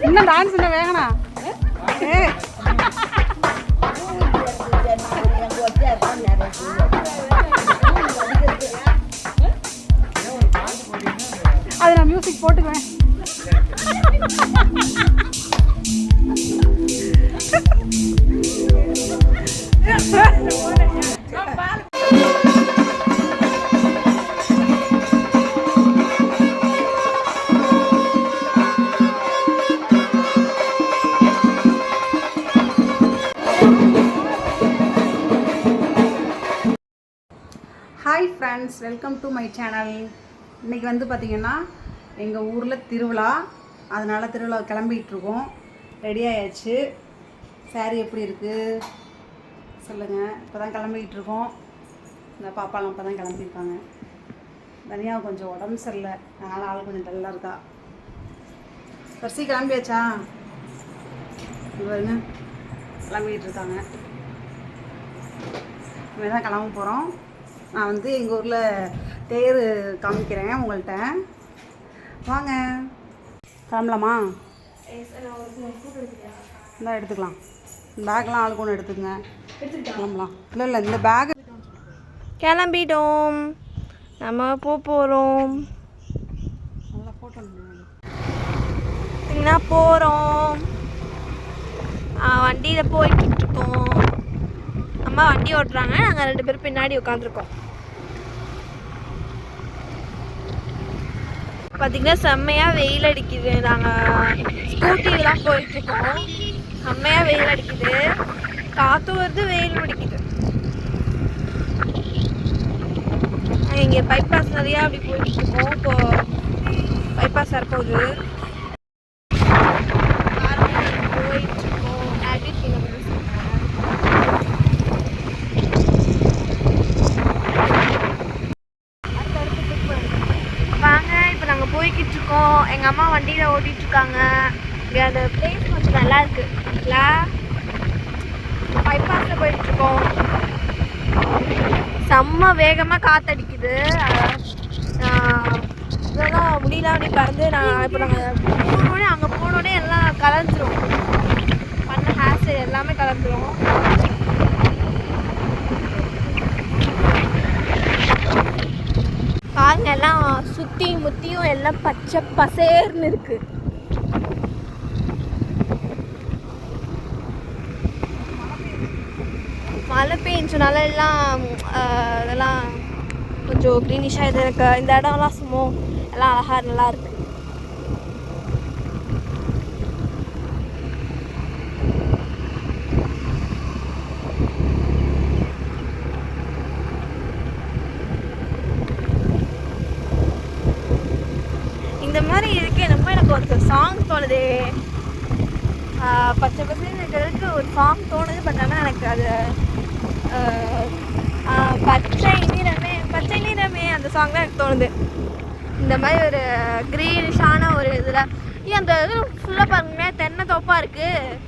இன்னும் டான்ஸ் என்ன வேகணா ஏ. அது நான் music போட்டுக்குவேன். Friends welcome to my channel இன்றைக்கி வந்து பார்த்திங்கன்னா எங்கள் ஊரில் திருவிழா. அதனால் திருவிழா கிளம்பிகிட்ருக்கோம் ரெடி ஆயாச்சு. எப்படி இருக்குது சொல்லுங்கள் இப்போ தான் கிளம்பிக்கிட்டு இருக்கோம். இந்த பாப்பாலாம் இப்போ தான் கிளம்பியிருக்காங்க. தனியாக கொஞ்சம் உடம்பு சரியில்லை. அதனால் ஆள் கொஞ்சம் டல்லாக இருக்கா? பர்சி கிளம்பியாச்சா? இவருங்க கிளம்பிக்கிட்டு இருக்காங்க. இனிமேல் தான் கிளம்ப போகிறோம் நான் வந்து எங்கள் ஊரில் தேர் காமிக்கிறேன் உங்கள்கிட்ட வாங்க. கிளம்பலாமா இந்தா எடுத்துக்கலாம். பேக்லாம் ஆளுக்கு ஒன்று எடுத்துக்கங்க. கிளம்பலாம் இல்லை இல்லை இந்த பேக் கிளம்பிட்டோம். நம்ம போக போகிறோம் நல்லா என்ன போகிறோம் வண்டியில் போயிட்டு இருக்கோம். அம்மா வண்டி ஓட்டுறாங்க. நாங்கள் ரெண்டு பேரும் பின்னாடி உட்காந்துருக்கோம் பார்த்தீங்கன்னா செம்மையாக வெயில் அடிக்குது. நாங்கள் ஸ்கூட்டிலாம் போயிட்டுருக்கோம். செம்மையாக வெயில் அடிக்குது. காற்றும் வருது வெயில் அடிக்குது. இங்கே பைபாஸ் நிறையா அப்படி போயிட்டுருக்கோம். இப்போது பைபாஸ் வரப்போகுது போயிட்டு இருக்கோம் ஆக்டிவ் வாங்க இப்போ நாங்கள் போய்கிட்டு இருக்கோம் எங்கள் அம்மா ஓட்டிகிட்ருக்காங்க இருக்காங்க இங்கே அந்த பிளேஸ் கொஞ்சம் நல்லா இருக்குது இல்லை பைபாஸில் போயிட்டுருக்கோம். செம்ம வேகமாக காத்தடிக்குது. இதெல்லாம் முடியல அப்படி பறந்து நான் இப்போ நாங்கள் போனோடனே அங்கே போனோடனே எல்லாம் கலந்துரும். பண்ண ஹேர் ஸ்டைல் எல்லாமே கலந்துரும் பாருங்க எல்லாம் சுத்தி முத்தியும் எல்லாம் பச்சை பசேர்னு இருக்கு. மழை பெஞ்சனால எல்லாம் அதெல்லாம் கொஞ்சம் க்ரீனிஷாக இது இருக்கு. இந்த இடம்லாம் சும்மா எல்லாம் அழகாக நல்லா இருக்கு. இந்த மாதிரி இருக்கு என்னமோ எனக்கு ஒரு சாங் தோணுதே. பச்சை பசங்க இருக்கிறதுக்கு ஒரு சாங் தோணுது பட் ஆனால் எனக்கு அது பச்சை நிறமே பச்சை நிறமே அந்த சாங் தான் எனக்கு தோணுது. இந்த மாதிரி ஒரு க்ரீனிஷான ஒரு இதில் ஏன் அந்த இது ஃபுல்லாக பாருங்க தென்னை தோப்பாக இருக்குது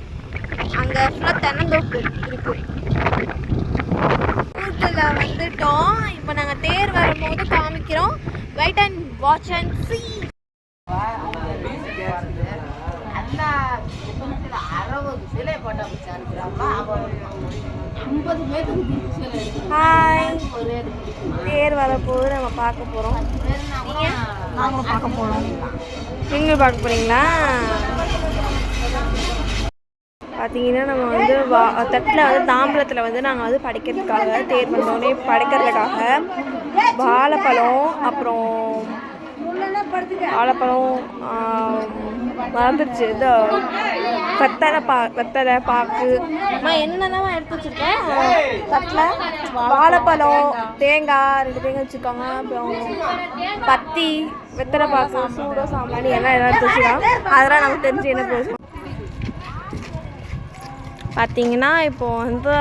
அங்கே ஃபுல்லாக தென்னந்தோப்பு இருக்குது ஊட்டில் வந்துட்டோம். இப்போ நாங்கள் தேர் வரும்போது காமிக்கிறோம். Wait and watch and see எல்லா குடும்பத்துல அறுபது சிலை போட்ட அனுப்புறாங்களா ஐம்பது பேருக்கு சிலை எடுக்கணும் ஹாய் தேர் வரப்போது நம்ம பார்க்க போகிறோம் நாங்களும் பார்க்க போகிறோம் நீங்களும் பார்க்க போகிறீங்களா பார்த்தீங்கன்னா நம்ம வந்து வா தட்டில் வந்து தாம்பரத்தில் வந்து நாங்கள் வந்து படைக்கிறதுக்காக தேர் வந்தோடனே படைக்கிறதுக்காக வாழைப்பழம் அப்புறம் வாழைப்பழம் மறந்துடுச்சு. இது வெத்தலை பா வெத்தலை பாக்கு. அம்மா என்னென்னலாம் எடுத்து வச்சுருக்கேன் தட்டில் வாழைப்பழம் தேங்காய் ரெண்டு தேங்காய் வச்சுருக்காங்க. அப்புறம் பத்தி வெத்தலை பாக்கு சூடோ சாமானி எல்லாம் எல்லாம் எடுத்து வச்சுருக்காங்க. அதெல்லாம் நமக்கு தெரிஞ்சு என்ன போச்சு பார்த்தீங்கன்னா இப்போ வந்து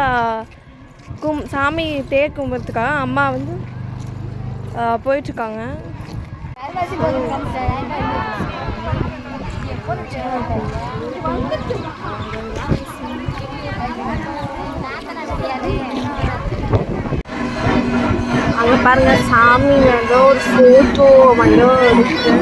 கும் சாமி தேர் கும்பிட்றதுக்காக அம்மா வந்து போயிட்டுருக்காங்க அங்கே பாருங்க சாமி ஏதோ ஒரு ஃபோட்டோ ஏதோ இருக்கு.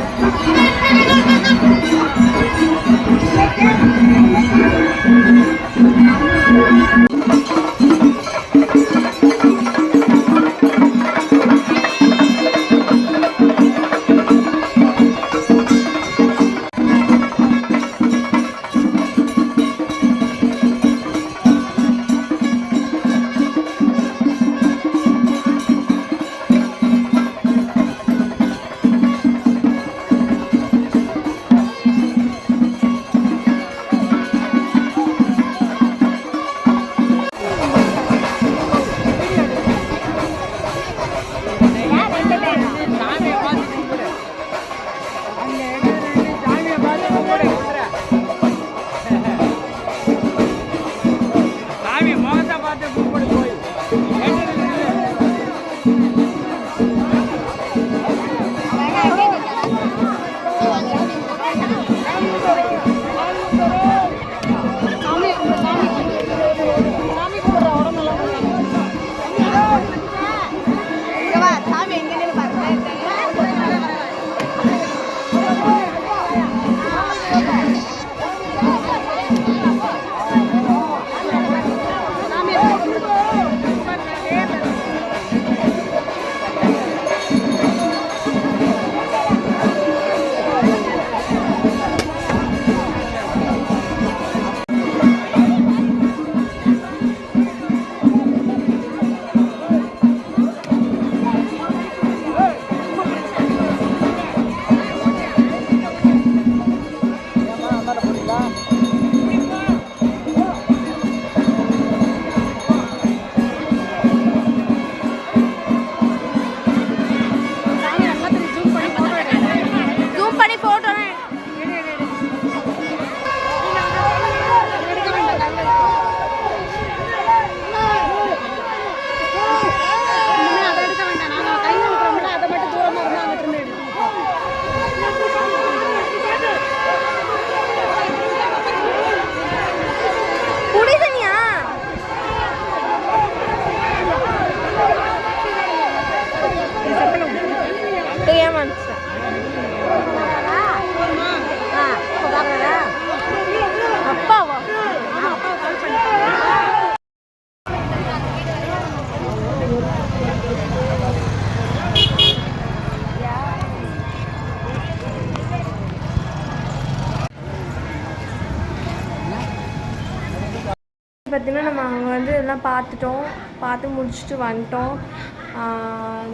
எல்லாம் பார்த்துட்டோம். பார்த்து முடிச்சுட்டு வந்துட்டோம்.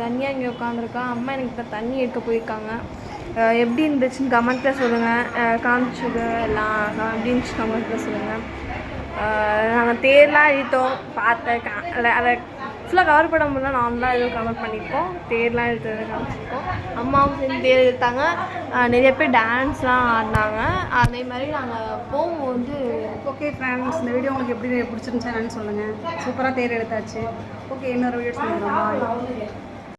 தனியாக இங்கே உட்காந்துருக்கோம் அம்மா எனக்கு இப்போ தண்ணி எடுக்க போயிருக்காங்க. எப்படி இருந்துச்சுன்னு கமெண்ட்டில் சொல்லுங்கள் காமிச்சது எல்லாம் எப்படி இருந்துச்சு கமெண்ட்டில் சொல்லுங்கள் நாங்கள் தேர்லாம் அழித்தோம் பார்த்த அதை ஃபுல்லாக கவர் பண்ண முடியல. நான்தான் எதுவும் கவர் பண்ணியிருக்கோம் தேர்லாம் இழுத்தது காமிச்சிருக்கோம். அம்மாவும் சேர்ந்து தேர் எடுத்தாங்க. நிறைய பேர் டான்ஸ்லாம் ஆடினாங்க. அதே மாதிரி நாங்கள் போகும்போது ஓகே ஃப்ரெண்ட்ஸ் இந்த வீடியோ உங்களுக்கு எப்படி பிடிச்சிருந்துச்சு என்னன்னு சொல்லுங்கள் சூப்பராக தேர் எடுத்தாச்சு. ஓகே இன்னொரு வீடியோ சொல்லுங்கள்